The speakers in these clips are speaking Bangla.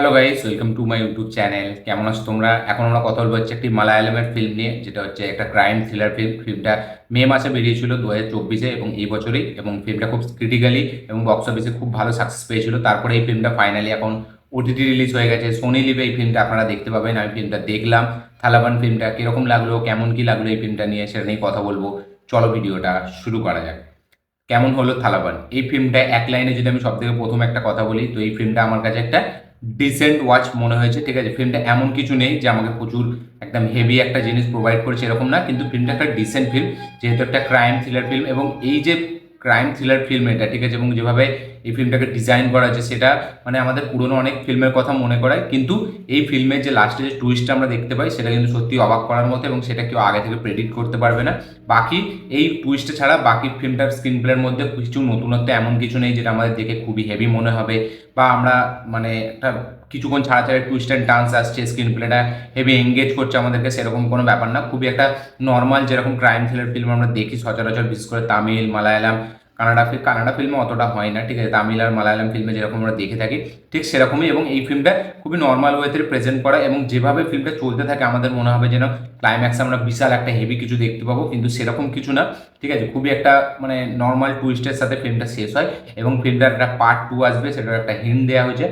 Hello guys welcome to my YouTube channel কেমন আছো তোমরা? এখন আমরা কথা বলব হচ্ছে একটি মালায়ালামের ফিল্ম নিয়ে, যেটা হচ্ছে একটা ক্রাইম থ্রিলার ফিল্ম ফিল্মটা মে মাসে বেরিয়েছিল দু হাজার চব্বিশে এবং এই বছরেই, এবং ফিল্মটা খুব ক্রিটিক্যালি এবং বক্স অফিসে খুব ভালো সাকসেস পেয়েছিল। তারপরে এই ফিল্মটা ফাইনালি এখন ওটিটি রিলিজ হয়ে গেছে। সোনি লিভে এই ফিল্মটা আপনারা দেখতে পাবেন। আমি ফিল্মটা দেখলাম। থালাবান ফিল্মটা কীরকম লাগল, কেমন কী লাগল এই ফিল্মটা নিয়ে সেটা নিয়ে কথা বলব। চলো ভিডিওটা শুরু করা যাক। কেমন হলো থালাবান? এই ফিল্মটা এক লাইনে যদি আমি সব থেকে প্রথম একটা কথা বলি, তো এই ফিল্মটা আমার কাছে একটা ডিসেন্ট ওয়াচ মনে হয়েছে, ঠিক আছে? ফিল্মটা এমন কিছু নেই যে আমাকে প্রচুর একদম হেভি একটা জিনিস প্রোভাইড করেছে এরকম না, কিন্তু ফিল্মটা একটা ডিসেন্ট ফিল্ম যেহেতু একটা ক্রাইম থ্রিলার ফিল্ম এবং এই যে ক্রাইম থ্রিলার ফিল্ম এটা, ঠিক আছে? এবং যেভাবে এই ফিল্মটাকে ডিজাইন করা আছে সেটা মানে আমাদের পুরনো অনেক ফিল্মের কথা মনে করায়। কিন্তু এই ফিল্মের যে লাস্টে যে টুইস্টটা আমরা দেখতে পাই, সেটা কিন্তু সত্যি অবাক করার মতো এবং সেটা কেউ আগে থেকে প্রেডিক্ট করতে পারবে না। বাকি এই টুইস্টটা ছাড়া বাকি ফিল্মটার স্ক্রিন প্লের মধ্যে কিছু নতুনত্ব এমন কিছু নেই, যেটা আমাদের দেখে খুবই হেভি মনে হবে। বা আমরা মানে একটা কিছুক্ষণ ছাড়া ছাড়া টুইস্ট অ্যান্ড টান্স আসছে স্ক্রিন প্লেটা হেভি এঙ্গেজ করছে আমাদেরকে, সেরকম কোনো ব্যাপার না। খুবই একটা নর্মাল যেরকম ক্রাইম থ্রিলার ফিল্ম আমরা দেখি, সচরাচর বিশেষ করে তামিল, মালায়ালাম কানাডা ফিল্ম কানাডা ফিল্মে অতটা হয় না, ঠিক আছে? তামিল আর মালায়ালাম ফিল্মে যেরকম আমরা দেখে থাকি, ঠিক সেরকমই এবং এই ফিল্মটা খুবই নর্মাল ওয়েতে প্রেজেন্ট করা এবং যেভাবে ফিল্মটা চলতে থাকে, আমাদের মনে হবে যেন ক্লাইম্যাক্সে আমরা বিশাল একটা হেভি কিছু দেখতে পাবো, কিন্তু সেরকম কিছু না, ঠিক আছে? খুবই একটা মানে নর্মাল টুইস্টের সাথে ফিল্মটা শেষ হয় এবং ফিল্মটার একটা পার্ট টু আসবে, সেটার একটা হিন্ট দেওয়া হয়েছে।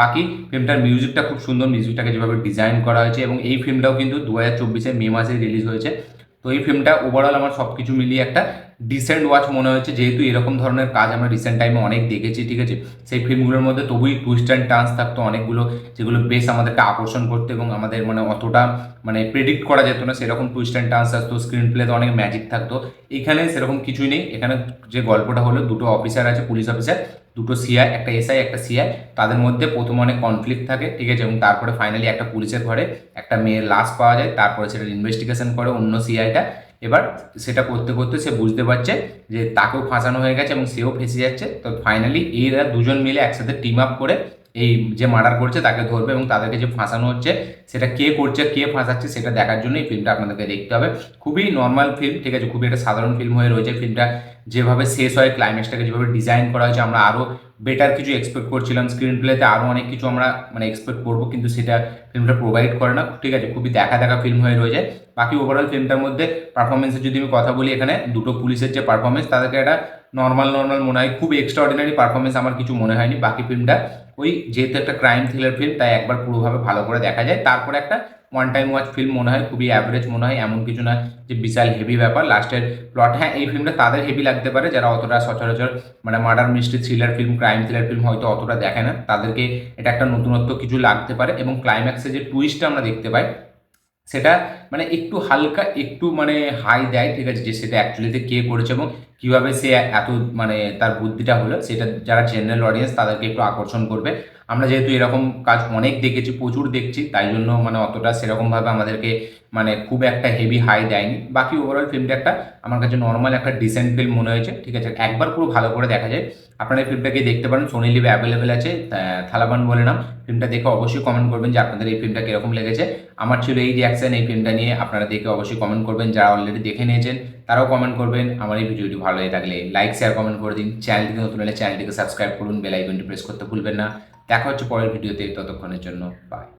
বাকি ফিল্মটার মিউজিকটা খুব সুন্দর মিউজিকটাকে যেভাবে ডিজাইন করা হয়েছে এবং এই ফিল্মটাও কিন্তু দু হাজার চব্বিশে মে মাসে রিলিজ হয়েছে। তো এই ফিল্মটা ওভারঅল আমার সব কিছু মিলিয়ে একটা ডিসেন্ট ওয়াচ মনে হয়েছে। যেহেতু এরকম ধরনের কাজ আমরা রিসেন্ট টাইমে অনেক দেখেছি, ঠিক আছে? সেই ফিল্মগুলোর মধ্যে তবুই টুইস্ট অ্যান্ড টান্স থাকতো অনেকগুলো, যেগুলো বেশ আমাদেরকে আকর্ষণ করতো এবং আমাদের মানে অতটা মানে প্রেডিক্ট করা যেত না। সেরকম টুইস্ট অ্যান্ড টান্স আসতো স্ক্রিন প্লেতে অনেক ম্যাজিক থাকতো। এখানে সেরকম কিছুই নেই। এখানে যে গল্পটা হলো, দুটো অফিসার আছে পুলিশ অফিসার দুটো সিআই একটা এসআই একটা সিআই তাদের মধ্যে প্রথম অনেক কনফ্লিক্ট থাকে, ঠিক আছে? এবং তারপরে ফাইনালি একটা পুলিশের ঘরে একটা মেয়ের লাশ পাওয়া যায়, তারপরে সেটা ইনভেস্টিগেশন করে অন্য সিআইটা এবার সেটা করতে করতে সে বুঝতে পারছে যে তাকেও ফাঁসানো হয়ে গেছে এবং সেও ফেঁসে যাচ্ছে। তো ফাইনালি এরা দুজন মিলে একসাথে টিম আপ করে এই যে মার্ডার করছে তাকে ধরবে এবং তাদেরকে যে ফাঁসানো হচ্ছে সেটা কে করছে, কে ফাঁসাচ্ছে সেটা দেখার জন্য এই ফিল্মটা আপনাদেরকে দেখতে হবে। খুবই নর্মাল ফিল্ম ঠিক আছে? খুবই একটা সাধারণ ফিল্ম হয়ে রয়েছে। ফিল্মটা যেভাবে শেষ হয় ক্লাইম্যাক্সটাকে যেভাবে ডিজাইন করা হয়েছে, আমরা আরও বেটার কিছু এক্সপেক্ট করছিলাম স্ক্রিন প্লেতে আরও অনেক কিছু আমরা মানে এক্সপেক্ট করব, কিন্তু সেটা ফিল্মটা প্রোভাইড করে না। ঠিক আছে, খুবই দেখা দেখা ফিল্ম হয়ে রয়েছে। বাকি ওভারঅল ফিল্মটার মধ্যে পারফরমেন্সের যদি আমি কথা বলি, এখানে দুটো পুলিশের যে পারফরমেন্স তাদেরকে একটা নর্মাল নর্মাল মনে হয়, খুব এক্সট্রা অর্ডিনারি পারফরমেন্স আমার কিছু মনে হয়নি। বাকি ফিল্মটা ওই যেহেতু একটা ক্রাইম থ্রিলার ফিল্ম তাই একবার পুরোভাবে ভালো করে দেখা যায়। তারপরে একটা ওয়ান টাইম ওয়াচ ফিল্ম মনে হয়, খুবই অ্যাভারেজ মনে হয়, এমন কিছু না যে বিশাল হেভি ব্যাপার। লাস্টের প্লট হ্যাঁ এই ফিল্মটা তাদের হেভি লাগতে পারে, যারা অতটা সচরাচর মানে murder mystery thriller film crime thriller film হয়তো অতটা দেখে না। তাদেরকে এটা একটা নতুনত্ব কিছু লাগতে পারে এবং ক্লাইম্যাক্সে যে টুইস্টটা আমরা দেখতে পাই, সেটা মানে একটু হালকা, একটু মানে হাই দেয়, ঠিক আছে, যে সেটা অ্যাকচুয়ালিতে কে করেছে এবং কীভাবে সে এত মানে তার বুদ্ধিটা হলো, সেটা যারা জেনারেল অডিয়েন্স তাদেরকে একটু আকর্ষণ করবে। আমরা যেহেতু এরকম কাজ অনেক দেখেছি, প্রচুর দেখছি, তাই জন্য মানে অতটা সেরকমভাবে আমাদেরকে মানে খুব একটা হেভি হাই দেয়নি। বাকি ওভারঅল ফিল্মটা একটা আমার কাছে নর্মাল একটা ডিসেন্ট ফিল্ম মনে হয়েছে, ঠিক আছে? একবার পুরো ভালো করে দেখা যায়। আপনারা ফিল্মটাকে দেখতে পারেন সোনি লিভে অ্যাভেলেবেল আছে থালাবান বলে নাম। ফিল্মটা দেখে অবশ্যই কমেন্ট করবেন যে আপনাদের এই ফিল্মটা কীরকম লেগেছে। আমার ছিল এই রিয়াকশান এই ফিল্মটা নিয়ে, আপনারা দেখে অবশ্যই কমেন্ট করবেন, যারা অলরেডি দেখে নিয়েছেন। তারাও কমেন্ট করবেন। আমার এই ভিডিওটি ভালো হয়ে থাকলে লাইক শেয়ার কমেন্ট করে দিন। চ্যানেলটিকে নতুন হলে চ্যানেলটিকে সাবস্ক্রাইব করুন। বেল আইকনটি প্রেস করতে ভুলবেন না। দেখা হচ্ছে পরের ভিডিওতে। ততক্ষণের জন্য বাই